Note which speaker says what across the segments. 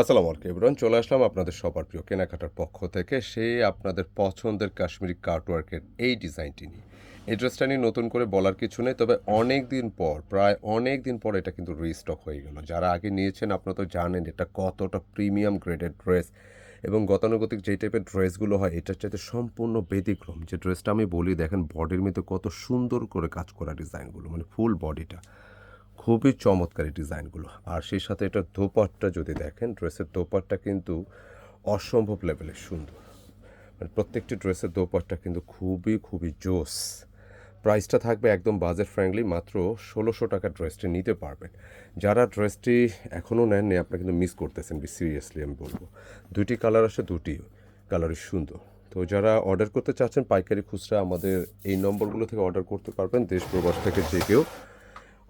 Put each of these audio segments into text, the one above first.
Speaker 1: আসসালামু আলাইকুম ইবরান চলে আসলাম আপনাদের সবার প্রিয় কেনাকাটার পক্ষ থেকে। সেই আপনাদের পছন্দের কাশ্মীরি কার্টওয়ার্কের এই ডিজাইনটি নিয়ে। এই ড্রেসটা নিয়ে নতুন করে বলার কিছু নেই, তবে অনেক দিন পর, প্রায় অনেক দিন পর এটা কিন্তু রিস্টক হয়ে গেল। যারা আগে নিয়েছেন, আপনারা তো জানেন এটা কতটা প্রিমিয়াম গ্রেডের ড্রেস এবং গতানুগতিক যেই টাইপের ড্রেসগুলো হয়, এটার চাইতে সম্পূর্ণ ব্যতিক্রম। যে ড্রেসটা আমি বলি, দেখেন বডির মধ্যে কত সুন্দর করে কাজ করা ডিজাইনগুলো মানে ফুল বডিটা খুবই চমৎকার এই ডিজাইনগুলো। আর সেই সাথে এটার দোপাট্টা যদি দেখেন, ড্রেসের দোপাট্টা কিন্তু অসম্ভব লেভেলের সুন্দর। মানে প্রত্যেকটি ড্রেসের দোপাট্টা কিন্তু খুবই খুবই জোস। প্রাইসটা থাকবে একদম বাজেট ফ্রেন্ডলি মাত্র ষোলোশো টাকার ড্রেসটি নিতে পারবেন। যারা ড্রেসটি এখনও নেননি, আপনারা কিন্তু মিস করতেছেন সিরিয়াসলি আমি বলব। দুইটি কালার আসে দুটি কালারই সুন্দর। তো যারা অর্ডার করতে চাচ্ছেন, পাইকারি খুচরা আমাদের এই নম্বরগুলো থেকে অর্ডার করতে পারবেন। দেশ প্রবাস থেকে যে কেউ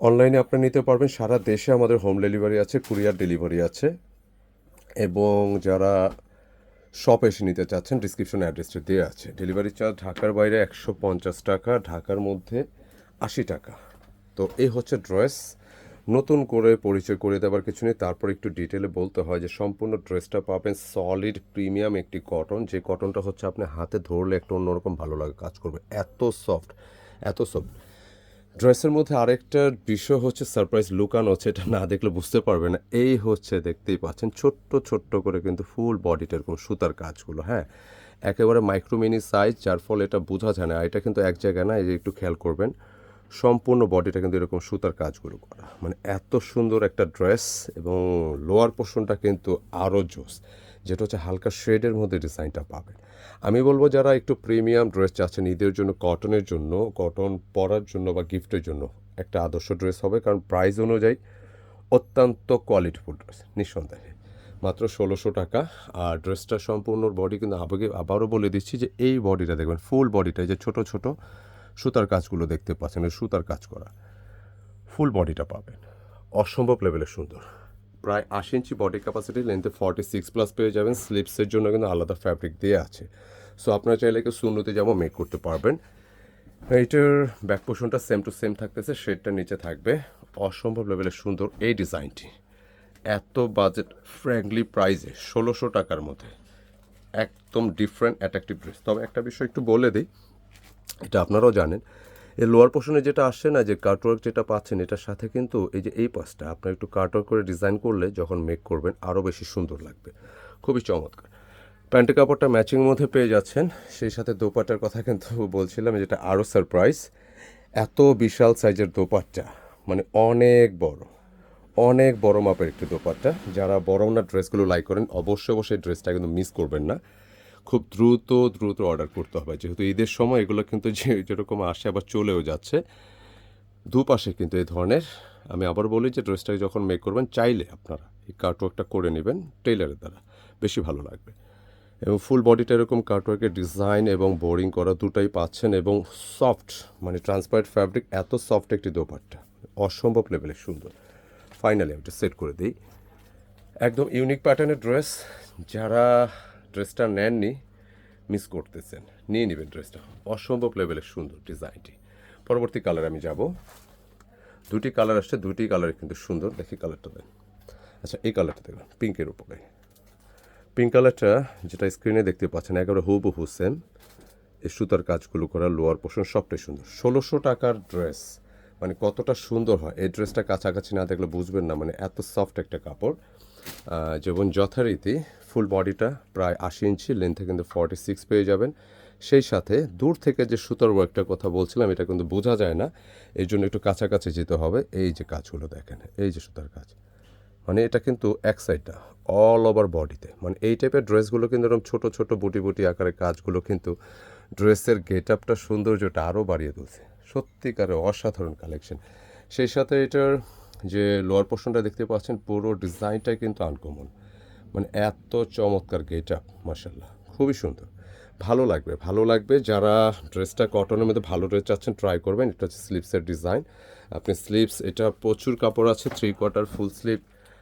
Speaker 1: অনলাইনে আপনি নিতে পারবেন। সারা দেশে আমাদের হোম ডেলিভারি আছে কুরিয়ার ডেলিভারি আছে। এবং যারা শপ এসে নিতে চাচ্ছেন ডিসক্রিপশন অ্যাড্রেসটা দেওয়া আছে। ডেলিভারি চার্জ ঢাকার বাইরে একশো পঞ্চাশ টাকা, ঢাকার মধ্যে আশি টাকা। তো এই হচ্ছে ড্রেস নতুন করে পরিচয় করে দেওয়ার কিছু নেই। তারপর একটু ডিটেলে বলতে হয় যে সম্পূর্ণ ড্রেসটা পাবেন সলিড প্রিমিয়াম একটি কটন যে কটনটা হচ্ছে আপনি হাতে ধরলে একটা অন্যরকম ভালো লাগে, কাজ করবে। এত সফট এত সফট ড্রেসের মধ্যে আরেকটা বিষয় হচ্ছে সারপ্রাইজ লুকানো হচ্ছে এটা না দেখলে বুঝতে পারবে না। এই হচ্ছে দেখতেই পাচ্ছেন, ছোট্ট ছোট্ট করে কিন্তু ফুল বডিটা এরকম সুতার কাজগুলো হ্যাঁ? একেবারে মাইক্রোমিনি সাইজ যার ফলে এটা বোঝা যায় না। এটা কিন্তু এক জায়গায় না, এই যে একটু খেয়াল করবেন, সম্পূর্ণ বডিটা কিন্তু এরকম সুতার কাজগুলো করা। মানে এত সুন্দর একটা ড্রেস এবং লোয়ার পোর্শনটা কিন্তু আরও জোস, যেটা হচ্ছে হালকা শেডের মধ্যে ডিজাইনটা পাবেন। আমি বলব যারা একটু প্রিমিয়াম ড্রেস চাচ্ছেন, ঈদের জন্য কটনের জন্য কটন পরার জন্য বা গিফটের জন্য একটা আদর্শ ড্রেস হবে। কারণ প্রাইস অনুযায়ী অত্যন্ত কোয়ালিটিফুল ড্রেস নিঃসন্দেহে। মাত্র ষোলোশো টাকা। আর ড্রেসটা সম্পূর্ণ বডি কিন্তু আবেগে আবারও বলে দিচ্ছি যে এই বডিটা দেখবেন ফুল বডিটা যে ছোট ছোট সুতার কাজগুলো দেখতে পাচ্ছেন সুতার কাজ করা। ফুল বডিটা পাবেন। অসম্ভব লেভেলের সুন্দর। প্রায় আশি ইঞ্চি বডি ক্যাপাসিটি লেন্থে ফর্টি সিক্স প্লাস পেয়ে যাবেন। স্লিপসের জন্য কিন্তু আলাদা ফ্যাব্রিক দিয়ে আছে। সো আপনারা চাইলে কেউ শূন্যতে যেমন মেক করতে পারবেন। এইটার ব্যাক পোর্শনটা সেম টু সেম থাকতেছে শেডটা নিচে থাকবে। অসম্ভব লেভেলের সুন্দর এই ডিজাইনটি এত বাজেট ফ্র্যাঙ্কলি প্রাইজে ষোলোশো টাকার মধ্যে। একদম ডিফারেন্ট অ্যাট্রাকটিভ ড্রেস তবে একটা বিষয় একটু বলে দিই, এটা আপনারাও জানেন। এই লোয়ার পোর্শনে যেটা আসছে না, যে কার্টওয়ার্ক যেটা পাচ্ছেন, এটার সাথে কিন্তু এই যে এই পাশটা, আপনার একটু কার্টওয়ার্ক করে ডিজাইন করলে যখন মেক করবেন আরও বেশি সুন্দর লাগবে। খুবই চমৎকার। প্যান্টের কাপড়টা ম্যাচিংয়ের মধ্যে পেয়ে যাচ্ছেন। সেই সাথে দোপাট্টার কথা কিন্তু বলছিলাম যেটা আরও সারপ্রাইজ এত বিশাল সাইজের দোপাট্টা মানে অনেক বড় অনেক বড় মাপের একটি দোপাট্টা। যারা বড় না ড্রেসগুলো লাইক করেন, অবশ্যই অবশ্যই ড্রেসটা কিন্তু মিস করবেন না। খুব দ্রুত দ্রুত অর্ডার করতে হবে। যেহেতু ঈদের সময় এগুলো কিন্তু যে, যেরকম আসে আবার চলেও যাচ্ছে। দুপাশে কিন্তু এই ধরনের, আমি আবার বলি যে ড্রেসটাকে যখন মেক করবেন, চাইলে আপনারা এই কার্টওয়ার্কটা করে নেবেন টেইলারের দ্বারা। বেশি ভালো লাগবে। এবং ফুল বডিটা এরকম কার্টওয়ার্কের ডিজাইন এবং বোরিং করা দুটাই পাচ্ছেন এবং সফট মানে ট্রান্সপারেন্ট ফ্যাব্রিক এত সফট একটি দোপাট্টা। অসম্ভব লেভেলের সুন্দর। ফাইনালি আমি সেট করে দিই। একদম ইউনিক প্যাটার্নের ড্রেস যারা ড্রেসটা নেননি মিস করতেছেন। নিয়ে নেবেন ড্রেসটা। অসম্ভব লেভেলের সুন্দর ডিজাইনটি পরবর্তী কালার আমি যাব। দুটি কালার আসছে, দুটি কালার কিন্তু সুন্দর। দেখি কালারটা দেন। আচ্ছা এই কালারটা দেখবেন পিঙ্কের উপরে। পিঙ্ক কালারটা যেটা স্ক্রিনে দেখতে পাচ্ছেন, একেবারে হুবহু সেম এই সুতার কাজগুলো করা লোয়ার পোর্শন সবটাই সুন্দর। ষোলোশো টাকার ড্রেস মানে কতটা সুন্দর হয়। এই ড্রেসটা কাছাকাছি না দেখলে বুঝবেন না মানে এত সফট একটা কাপড়। যেমন যথারীতি ফুল বডিটা প্রায় আশি ইঞ্চি লেন্থে কিন্তু ফর্টি সিক্স পেয়ে যাবেন। সেই সাথে দূর থেকে যে সুতার ওয়ার্কটার কথা বলছিলাম, এটা কিন্তু বোঝা যায় না। এই জন্য একটু কাছাকাছি যেতে হবে। এই যে কাজগুলো দেখেন, এই যে সুতার কাজ। মানে এটা কিন্তু এক সাইডটা অল ওভার বডিতে মানে এই টাইপের ড্রেসগুলো কিন্তু এরকম ছোটো ছোটো, বুটি বুটি আকারের কাজগুলো কিন্তু ড্রেসের গেট আপটা সৌন্দর্যটা আরও বাড়িয়ে তুলছে। সত্যিকারের অসাধারণ কালেকশন সেই সাথে এটার যে লোয়ার পোর্শনটা দেখতে পাচ্ছেন, পুরো ডিজাইনটাই কিন্তু আনকমন মানে এত চমৎকার গেট আপ মার্শাল্লাহ খুবই সুন্দর। ভালো লাগবে ভালো লাগবে। যারা ড্রেসটা কটনের মধ্যে ভালো ড্রেস চাচ্ছেন ট্রাই করবেন। এটা হচ্ছে স্লিপসের ডিজাইন আপনি স্লিপস এটা প্রচুর কাপড় আছে থ্রি কোয়ার্টার ফুল স্লিপ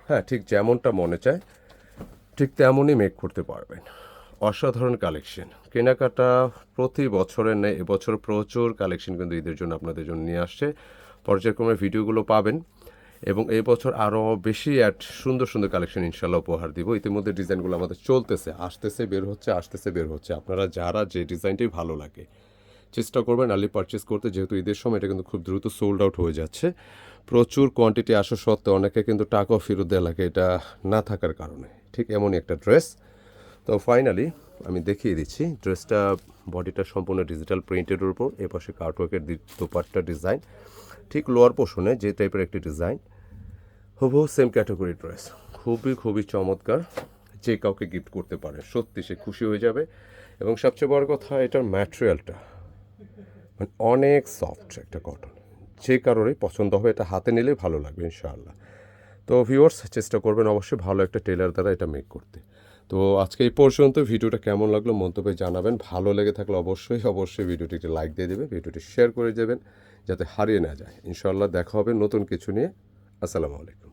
Speaker 1: হ্যাঁ ঠিক যেমনটা মনে চায়, ঠিক তেমনই মেক করতে পারবেন। অসাধারণ কালেকশন কেনাকাটা প্রতি বছরের নেই এবছর প্রচুর কালেকশন কিন্তু ঈদের জন্য আপনাদের জন্য নিয়ে আসছে। পর্যায়ক্রমে ভিডিওগুলো পাবেন। এবং এই বছর আরও বেশি অ্যাড সুন্দর সুন্দর কালেকশন ইনশাল্লাহ উপহার দিব। ইতিমধ্যে ডিজাইনগুলো আমাদের চলতেছে, আসতেছে, বের হচ্ছে, আসতেছে, বের হচ্ছে। আপনারা যারা যে ডিজাইনটাই ভালো লাগে, চেষ্টা করবেন আর্লি পারচেস করতে, যেহেতু ঈদের সময় এটা কিন্তু খুব দ্রুত সোল্ড আউট হয়ে যাচ্ছে। প্রচুর কোয়ান্টিটি আসা সত্ত্বেও অনেকে কিন্তু টাকাও ফেরত দেওয়া লাগে, এটা না থাকার কারণে। ঠিক এমনই একটা ড্রেস তো ফাইনালি আমি দেখিয়ে দিচ্ছি ড্রেসটা বডিটা সম্পূর্ণ ডিজিটাল প্রিন্টের উপর এ পাশে কার্টওয়ার্কের দোপাট্টা ডিজাইন ঠিক লোয়ার পোর্শনে যে টাইপের একটি ডিজাইন হুবহু সেম ক্যাটাগরি ড্রেস খুবই খুবই চমৎকার। যে কাউকে গিফট করতে পারে, সত্যি সে খুশি হয়ে যাবে। এবং সবচেয়ে বড় কথা, এটার ম্যাটেরিয়ালটা মানে অনেক সফট একটা কটন যে কারোরই পছন্দ হবে এটা হাতে নিলে ভালো লাগবে, ইনশাআল্লাহ। তো ভিউয়ার্স চেষ্টা করবেন অবশ্যই ভালো একটা টেলার দ্বারা এটা মেক করতে। তো আজকে এই পর্যন্ত ভিডিওটা কেমন লাগল মন্তব্যে জানাবেন। ভালো লেগে থাকলে অবশ্যই অবশ্যই ভিডিওটি একটি লাইক দিয়ে দেবে ভিডিওটি শেয়ার করে দেবেন যাতে হারিয়ে না যায়। ইনশাআল্লাহ দেখা হবে নতুন কিছু নিয়ে। আসসালামু আলাইকুম।